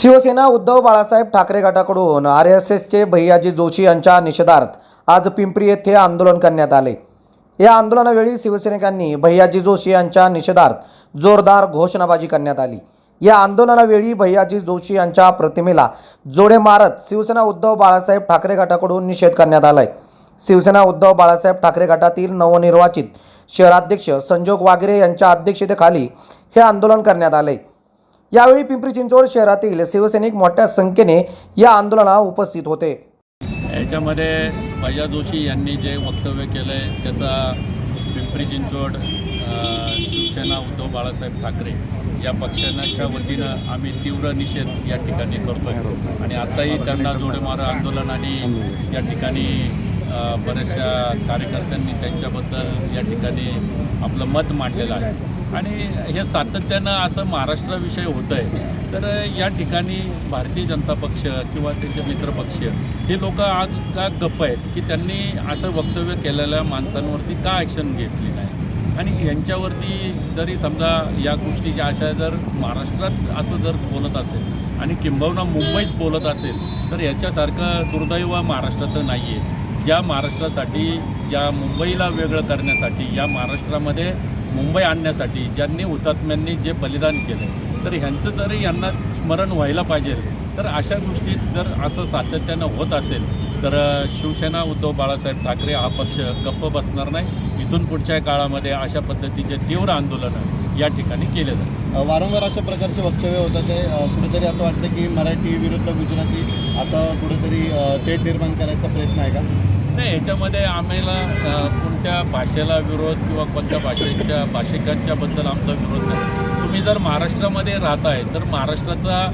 शिवसेना उद्धव बाळासाहेब ठाकरे गटाकडून R S एसचे भैयाजी जोशी यांच्या निषेधार्थ आज पिंपरी येथे आंदोलन करण्यात आले. या आंदोलनावेळी शिवसैनिकांनी भैयाजी जोशी यांच्या निषेधार्थ जोरदार घोषणाबाजी करण्यात आली. या आंदोलनावेळी भैयाजी जोशी यांच्या प्रतिमेला जोडे मारत शिवसेना उद्धव बाळासाहेब ठाकरे गटाकडून निषेध करण्यात आलाय. शिवसेना उद्धव बाळासाहेब ठाकरे गटातील नवनिर्वाचित शहराध्यक्ष संजोग वागरे यांच्या अध्यक्षतेखाली हे आंदोलन करण्यात आले यावेळी पिंपरी चिंचवड शहरातील शिवसैनिक मोठ्या संख्येने या आंदोलनाला उपस्थित होते. याच्यामध्ये भैया जोशी यांनी जे वक्तव्य केलं आहे त्याचा पिंपरी चिंचवड शिवसेना उद्धव बाळासाहेब ठाकरे या पक्षांच्या वतीनं आम्ही तीव्र निषेध या ठिकाणी करतो आहे आणि आत्ताही त्यांना जोडेमारं आंदोलन आणि या ठिकाणी बऱ्याचशा कार्यकर्त्यांनी त्यांच्याबद्दल या ठिकाणी आपलं मत मांडलेलं आहे. आणि हे सातत्यानं असं महाराष्ट्राविषयी होतं आहे तर या ठिकाणी भारतीय जनता पक्ष किंवा त्यांचे मित्रपक्ष हे लोक आज का गप्प आहेत की त्यांनी असं वक्तव्य केलेल्या माणसांवरती का ॲक्शन घेतली नाही? आणि यांच्यावरती जरी समजा या गोष्टीच्या आशा जर महाराष्ट्रात असं जर बोलत असेल आणि किंबहुना मुंबईत बोलत असेल तर याच्यासारखं दुर्दैव महाराष्ट्राचं नाही आहे ज्या महाराष्ट्रासाठी या मुंबईला वेगळं करण्यासाठी या महाराष्ट्रामध्ये मुंबई आणण्यासाठी ज्यांनी हुतात्म्यांनी जे बलिदान केलं तर ह्यांचं जरी यांना स्मरण व्हायला पाहिजे. तर अशा गोष्टीत जर असं सातत्यानं होत असेल तर शिवसेना उद्धव बाळासाहेब ठाकरे हा पक्ष गप्प बसणार नाही. इथून पुढच्या काळामध्ये अशा पद्धतीचे तीव्र आंदोलनं या ठिकाणी केले जातात अ, वारंवार अशा प्रकारचे वक्तव्य होतात ते कुठेतरी असं वाटतं की मराठी विरुद्ध गुजराती असं कुठेतरी तेढ निर्माण करायचा प्रयत्न आहे का? नाही याच्यामध्ये आम्हाला कोणत्या भाषेला विरोध किंवा कोणत्या भाषेच्या भाषिकांच्याबद्दल आमचा विरोध नाही. तुम्ही जर महाराष्ट्रामध्ये राहताय तर महाराष्ट्राचा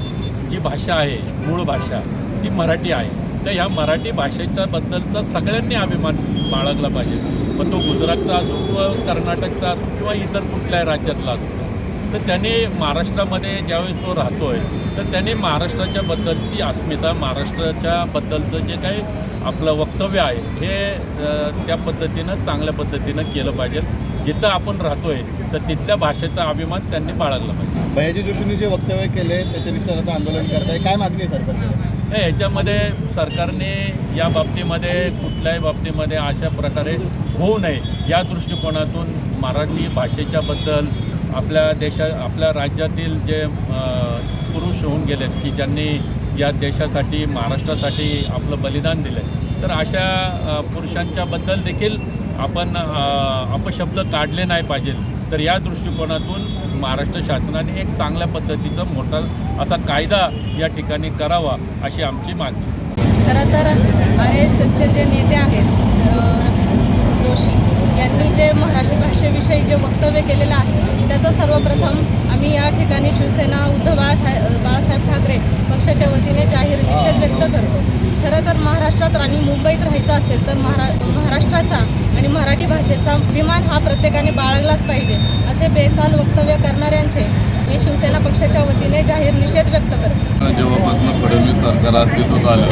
जी भाषा आहे मूळ भाषा ती मराठी आहे. तर ह्या मराठी भाषेच्या बद्दलचा सगळ्यांनी अभिमान बाळगला पाहिजे. मग तो गुजरातचा असो किंवा कर्नाटकचा असो किंवा इतर कुठल्याही राज्यातला असो तर त्याने महाराष्ट्रामध्ये ज्यावेळेस तो राहतोय तर त्याने महाराष्ट्राच्या बद्दलची अस्मिता महाराष्ट्राच्या बद्दलचं जे काही आपलं वक्तव्य आहे हे त्या पद्धतीनं चांगल्या पद्धतीनं केलं पाहिजे. जिथं आपण राहतोय तर तिथल्या भाषेचा अभिमान त्यांनी बाळगला पाहिजे. भैयाजी जोशींनी जे वक्तव्य केले त्याच्या निषेधार्थ आंदोलन करताय. काय मागणी आहे सरकारकडे? नाही याच्यामध्ये सरकारने या बाबतीमध्ये कुठल्याही बाबतीमध्ये अशा प्रकारे होऊ नये या दृष्टिकोनातून मराठी भाषेच्याबद्दल आपल्या देशा आपल्या राज्यातील जे पुरुष होऊन गेलेत की ज्यांनी या देशासाठी महाराष्ट्रासाठी आपलं बलिदान दिलं तर अशा पुरुषांच्याबद्दल देखील आपण अपशब्द काढले नाही पाहिजेत. तर या दृष्टिकोनातून महाराष्ट्र शासनाने एक चांगल्या पद्धतीचा मोठा असा कायदा या ठिकाणी करावा अशी आमची मागणी खरं तर आर एस एसचे जे नेते आहेत जोशी यांनी जे मराठी भाषेविषयी जे वक्तव्य केलेलं आहे त्याचं सर्वप्रथम आम्ही या ठिकाणी शिवसेना उद्धव ठा बाळासाहेब ठाकरे पक्षाच्या वतीने जाहीर निषेध व्यक्त करतो. खरं तर महाराष्ट्रात आणि मुंबईत राहायचं असेल तर महारा महाराष्ट्राचा आणि मराठी भाषेचा अभिमान हा प्रत्येकाने बाळगलाच पाहिजे असे बेचाल वक्तव्य करणाऱ्यांचे मी शिवसेना पक्षाच्या वतीने जाहीर निषेध व्यक्त करतो. जेव्हापासून फडणवीस सरकार अस्तित्वात आलं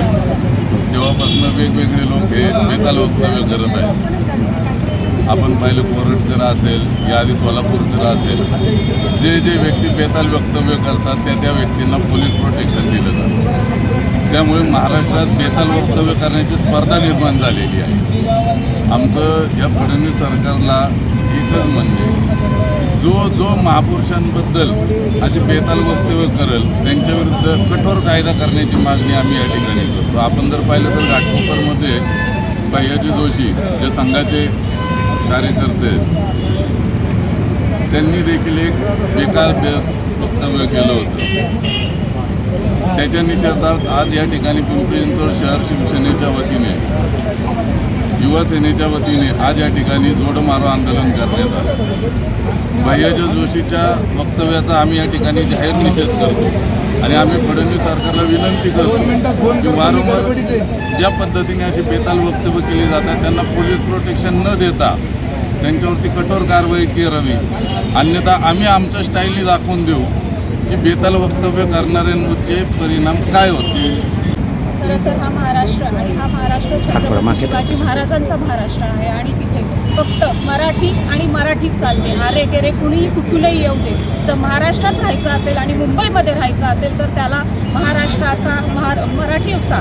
तेव्हापासून वेगवेगळे लोक हे बेचाल वक्तव्य करत आहेत. आपण पाहिलं कोरटकर असेल या आधी सोलापूरकर असेल जे जे व्यक्ती बेताल वक्तव्य करतात त्या त्या व्यक्तींना पोलीस प्रोटेक्शन दिलं जातं. त्यामुळे महाराष्ट्रात बेताल वक्तव्य करण्याची स्पर्धा निर्माण झालेली आहे. आमचं या फडणवीस सरकारला एकच म्हणजे जो जो महापुरुषांबद्दल अशी बेताल वक्तव्य करेल त्यांच्याविरुद्ध कठोर कायदा करण्याची मागणी आम्ही या ठिकाणी करतो. आपण जर पाहिलं तर घाटकोपरमध्ये भैयाजी जोशी जे संघाचे कार्यकर्ते त्यांनी देखील एक बेकार वक्तव्य केलं होतं. त्याच्या निषेधार्थ आज या ठिकाणी पिंपरी चिंचवड शहर शिवसेनेच्या वतीने युवा सेनेच्या वतीने आज या ठिकाणी जोडमारो आंदोलन करण्यात आलं. भैयाजी जोशीच्या वक्तव्याचा आम्ही या ठिकाणी जाहीर निषेध करतो आणि आम्ही फडणवीस सरकारला विनंती करतो की वारंवार ज्या पद्धतीने अशी बेताल वक्तव्य केली जातात त्यांना पोलीस प्रोटेक्शन न देता त्यांच्यावरती कठोर कारवाई करावी अन्यथा आम्ही आमच्या स्टाईलने दाखवून देऊ. की बेताल वक्तव्य करणाऱ्यांचे परिणाम काय होते? खरं तर हा महाराष्ट्र आणि हा महाराष्ट्र छत्रपती शिवाजी महाराजांचा महाराष्ट्र आहे आणि तिथे फक्त मराठी आणि मराठीच चालते. हारे गेरे कुणीही कुठूनही येऊ दे जर महाराष्ट्रात राहायचं असेल आणि मुंबईमध्ये राहायचं असेल तर त्याला महाराष्ट्राचा महार मराठीचा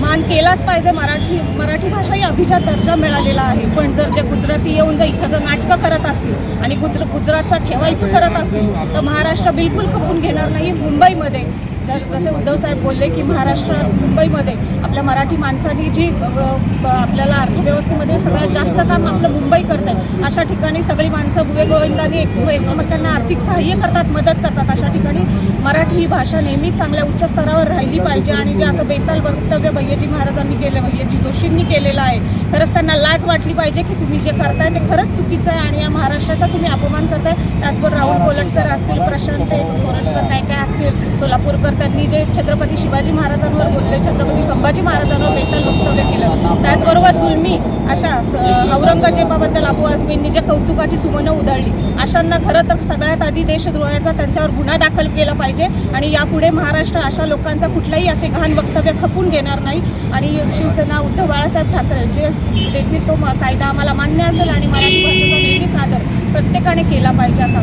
मान केलाच पाहिजे. मराठी मराठी भाषा ही अभिजात दर्जा मिळालेला आहे. पण जर जे गुजराती येऊन जर इथं जर नाटकं करत असतील आणि गुजर गुजरातचा ठेवा इथं करत असतील तर महाराष्ट्र बिलकुल खपून घेणार नाही. मुंबईमध्ये जर जसे उद्धव साहेब बोलले की महाराष्ट्रात मुंबईमध्ये आपल्या मराठी माणसांनी जी आपल्याला अर्थव्यवस्थेमध्ये सगळ्यात जास्त काम आपलं मुंबई करत आहे अशा ठिकाणी सगळी माणसं गुवे गोविंदाने एकमेकांना आर्थिक सहाय्य करतात मदत करतात. अशा ठिकाणी मराठी ही भाषा नेहमीच चांगल्या उच्च स्तरावर राहिली पाहिजे आणि जे असं बेताल वक्तव्य भैयाजी महाराजांनी केलं भैयाजी जोशींनी केलेलं आहे खरंच त्यांना लाज वाटली पाहिजे की तुम्ही जे करताय ते खरंच चुकीचं आहे आणि या महाराष्ट्राचा तुम्ही अपमान करताय. त्याचबरोबर राहुल कोलटकर असतील प्रशांत कोलटकर काय काय असतील सोलापूरकर त्यांनी जे छत्रपती शिवाजी महाराजांवर बोलले छत्रपती संभाजी महाराजांवर बेताल वक्तव्य केलं. त्याचबरोबर जुलमी अशा औरंगजेबाबद्दल अबू आझमींनी जे कौतुकाची सुमनं उधळली अशांना खरं तर सगळ्यात आधी देशद्रोहाचा त्यांच्यावर गुन्हा दाखल केला पाहिजे आणि यापुढे महाराष्ट्र अशा लोकांचा कुठलाही असे घाण वक्तव्य खपून घेणार नाही. आणि शिवसेना उद्धव बाळासाहेब ठाकरे जे देखील तो म- कायदा आम्हाला मान्य असेल आणि मराठी भाषेचा नेहमीच आदर प्रत्येकाने केला पाहिजे असा